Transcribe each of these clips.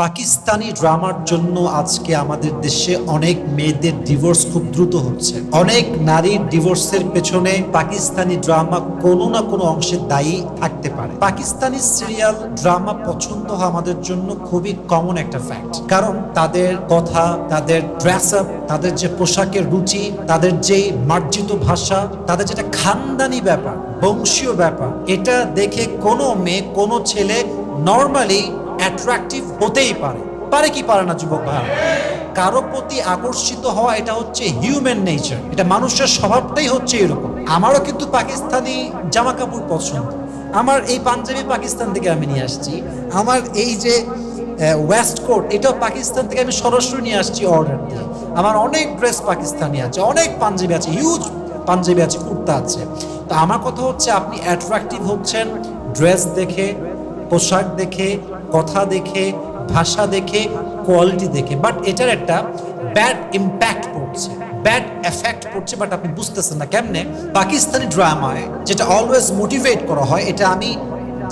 পাকিস্তানি ড্রামার জন্য আজকে আমাদের দেশে অনেক মেয়েদের ডিভোর্স খুব দ্রুত হচ্ছে। অনেক নারীর ডিভোর্সের পেছনে পাকিস্তানি ড্রামা কোনো না কোনো অংশে দায়ী থাকতে পারে। পাকিস্তানি সিরিয়াল ড্রামা পছন্দ হওয়া আমাদের জন্য খুবই কমন একটা ফ্যাক্ট কারণ তাদের কথা, তাদের ড্রেস আপ তাদের যে পোশাকের রুচি, তাদের যে মার্জিত ভাষা, তাদের যেটা খানদানি ব্যাপার, বংশীয় ব্যাপার, এটা দেখে কোনো মেয়ে, কোনো ছেলে নর্মালি অ্যাট্রাকটিভ হতেই পারে। পারে কি পারে না, যুবক ভাই কারও প্রতি আকর্ষিত হওয়া এটা হচ্ছে হিউম্যান নেচার এটা মানুষের স্বভাবটাই হচ্ছে এরকম। আমারও কিন্তু পাকিস্তানি জামা কাপড় পছন্দ। আমার এই পাঞ্জাবি পাকিস্তান থেকে আমি নিয়ে আসছি। আমার এই যে ওয়েস্ট কোট এটাও পাকিস্তান থেকে আমি সরাসরি নিয়ে আসছি অর্ডার দিয়ে। আমার অনেক ড্রেস পাকিস্তানি আছে, অনেক পাঞ্জাবি আছে হিউজ পাঞ্জাবি আছে, কুর্তা আছে। তো আমার কথা হচ্ছে আপনি অ্যাট্রাকটিভ হচ্ছেন ড্রেস দেখে, পোশাক দেখে কথা দেখে, ভাষা দেখে কোয়ালিটি দেখে বাট এটার একটা ব্যাড ইম্প্যাক্ট পড়ছে ব্যাড এফেক্ট পড়ছে বাট আপনি বুঝতেছেন না কেমনে? পাকিস্তানি ড্রামায় যেটা অলওয়েজ মোটিভেট করা হয়, এটা আমি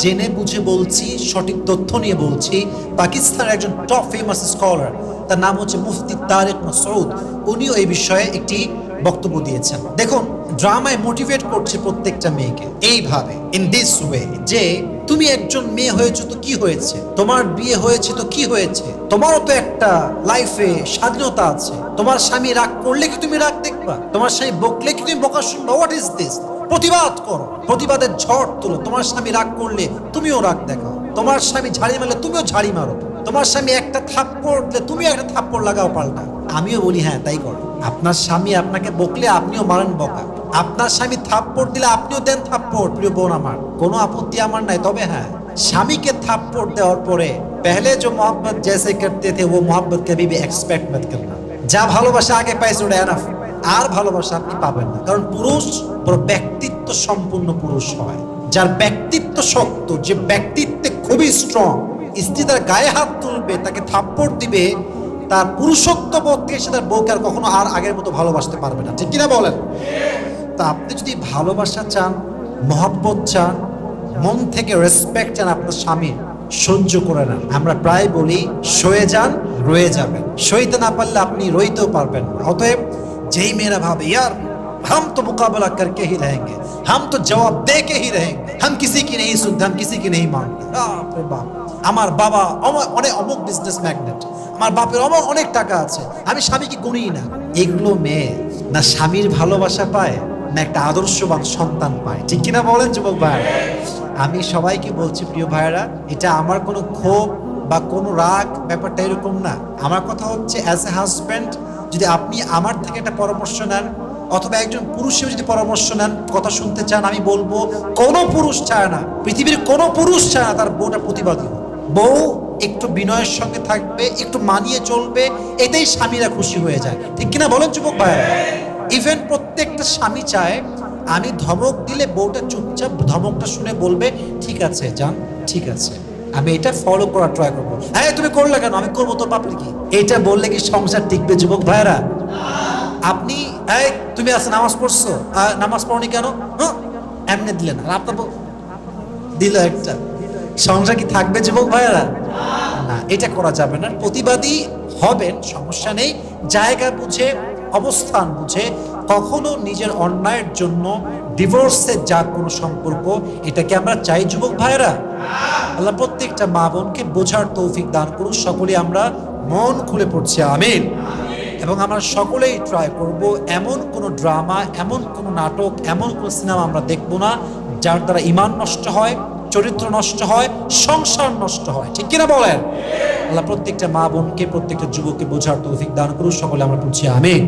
জেনে বুঝে বলছি, সঠিক তথ্য নিয়ে বলছি, পাকিস্তানের একজন টপ ফেমাস স্কলার তার নাম হচ্ছে মুফতি তারেক মাসউদ, উনিও এই বিষয়ে একটি বক্তব্য দিয়েছেন। দেখুন ড্রামায় মোটিভেট করছে প্রত্যেকটা মেয়েকে। এইভাবে ইন দিস ওয়ে যে তুমি একজন মেয়ে হয়েছো তো কি হয়েছে? তোমার বিয়ে হয়েছে তো কি হয়েছে? তোমারও তো একটা লাইফে স্বাধীনতা আছে। তোমার স্বামী রাগ করলে কি তুমি রাগ দেখবা? তোমার স্বামী বকলে কি তুমি বকা শুনবা? হোয়াট ইজ দিস প্রতিবাদ করো। প্রতিবাদের ঝড় তুলো। তোমার স্বামী রাগ করলে তুমিও রাগ দেখাও। তোমার স্বামী ঝাড়ি মারলে তুমিও ঝাড়ি মারো। তোমার স্বামী একটা থাপ্পড় দিলে তুমি একটা থাপ্পড় লাগাও পাল্টা। আমিও বলি হ্যাঁ তাই করো। আপনার স্বামী আপনাকে বকলে আপনিও মারেন বকা। আপনার স্বামী থাপ্পড় দিলে আপনিও দেন থাপ্পড়, প্রিয় বোন আমার। কোনো আপত্তি আমার নাই, তবে হ্যাঁ স্বামীকে থাপ্পড় দেওয়ার পরে পেহলে যে মোহাম্মত জেসে করতে থে ও মোহাম্মত কবি এক্সপেক্ট মত করনা যা ভালোবাসা আগে পাইছে, ওটা এনাফ আর ভালোবাসা আপনি পাবেন না। কারণ পুরুষ বড় ব্যক্তিত্ব সম্পূর্ণ পুরুষ হয়। যার ব্যক্তিত্ব শক্ত, যে ব্যক্তিত্বে খুবই স্ট্রং স্ত্রী তার গায়ে হাত তুলবে তাকে থাপ্পড় দিবে তার পুরুষত্ব বোধ থেকে সে তার বউকে আর কখনো আর আগের মতো ভালোবাসতে পারবে না ঠিক কিনা বলেন তা আপনি যদি ভালোবাসা চান মহব্বত চান মন থেকে রেসপেক্ট চান আপনার স্বামীর সহ্য করে নেন আমরা প্রায় বলি সয়ে যান রয়ে যাবেন সইতে না পারলে আপনি রইতেও পারবেন না অতএব যেই মেয়েরা ভাবে ইয়ার हम तो मुकाबला करके ही रहेंगे हम तो जवाब दे के ही रहेंगे हम किसी की नहीं सुनते हम किसी की नहीं मानते বাপ রে বাপ। আমার বাবা অনেক অমুক বিজনেস ম্যাগনেট আমার বাপের অমুক অনেক টাকা আছে। আমি স্বামীকে গুনি না। এগুলো মেয়ে। না স্বামীর ভালোবাসা পায়, না একটা আদর্শবান সন্তান পায়। ঠিক কিনা বলেন, যুবক ভাই? আমি সবাইকে বলছি, প্রিয় ভাইয়েরা, এটা আমার কোনো ক্ষোভ বা কোনো রাগ, ব্যাপারটা এরকম না। আমার কথা হচ্ছে অ্যাজ এ হাজব্যান্ড যদি আপনি আমার থেকে একটা পরামর্শ নেন, অথবা একজন পুরুষেও যদি পরামর্শ নেন, কথা শুনতে চান, আমি বলব, কোনো পুরুষ চায় না। পৃথিবীর কোনো পুরুষ চায় না তার বউটা প্রতিবাদী হোক। বউ একটু বিনয়ের সঙ্গে থাকবে, একটু মানিয়ে চলবে, এতেই স্বামীরা খুশি হয়ে যায়। ঠিক কিনা বলেন যুবক ভাই ইভেন প্রত্যেকটা স্বামী চায়, আমি ধমক দিলে বউটা চুপচাপ ধমকটা শুনে বলবে, ঠিক আছে যান ঠিক আছে, আমি এটা ফলো করার ট্রাই করব। হ্যাঁ তুমি করলে কেন? আমি করব তোর বাপরে কি? এটা বললে কি সংসার টিকবে যুবক ভাইরা আপনি, এই, তুমি আছে নামাজ পড়ছো? নামাজ পড়নি কেন? হ্যাঁ এমনি দিলেন আর আপনার দিল একটা। সংসার কি থাকবে, যুবক ভাইয়েরা? না, এটা করা যাবে না। প্রতিবাদী হবেন, সমস্যা নেই। জায়গা বুঝে, অবস্থান বুঝে, কখনো নিজের অন্যায়ের জন্য ডিভোর্সের যা কোনো সম্পর্ক এটাকে আমরা চাই, যুবক ভাইয়েরা? আল্লাহ প্রত্যেকটা মা বোনকে বোঝার তৌফিক দান করুন। সকলে আমরা মন খুলে পড়ছি, আমিন। এবং আমরা সকলেই ট্রাই করব, এমন কোনো ড্রামা এমন কোনো নাটক, এমন কোনো সিনেমা আমরা দেখব না, যার দ্বারা ইমান নষ্ট হয়। চরিত্র নষ্ট হয়, সংসার নষ্ট হয়। ঠিক কিনা বলেন? আল্লাহ প্রত্যেকটা মা বোনকে, প্রত্যেকটা যুবককে বোঝার তৌফিক দান করুন। সকলে আমরা বুঝছি আমিন।